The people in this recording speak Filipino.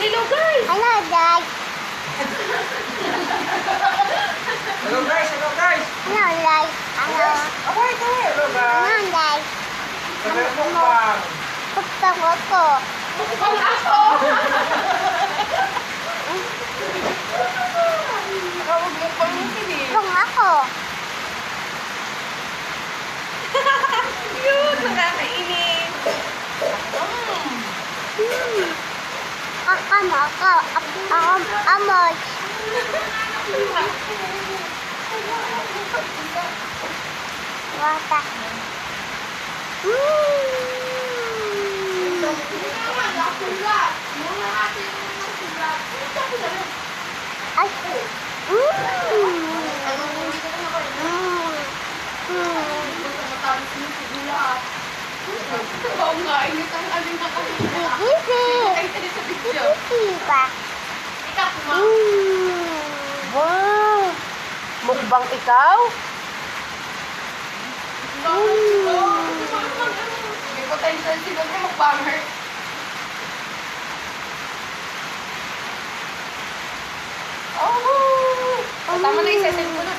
Mag-hello guys! Hello, guys. Hello guys, hello guys. Hello, guys. Hello. Ako ito eh. Hello guys. Hello, guys. Sabi mo bang? Pagtang ako. Mukbang ako! Tawag mo pang hindi. Pagtang ako. Cute! Nakakainit! Mm. Hmm. Kakano ako. Ako, amot. Wata. Hmm. Ay. Hmm. Hmm. Oo nga, init ang aling na kami. Pa. Ikaw, kuma. Hmm. Wow! Mukbang ikaw? May potential si Dog na mukbanger. Oh! Tama na isa-send ko na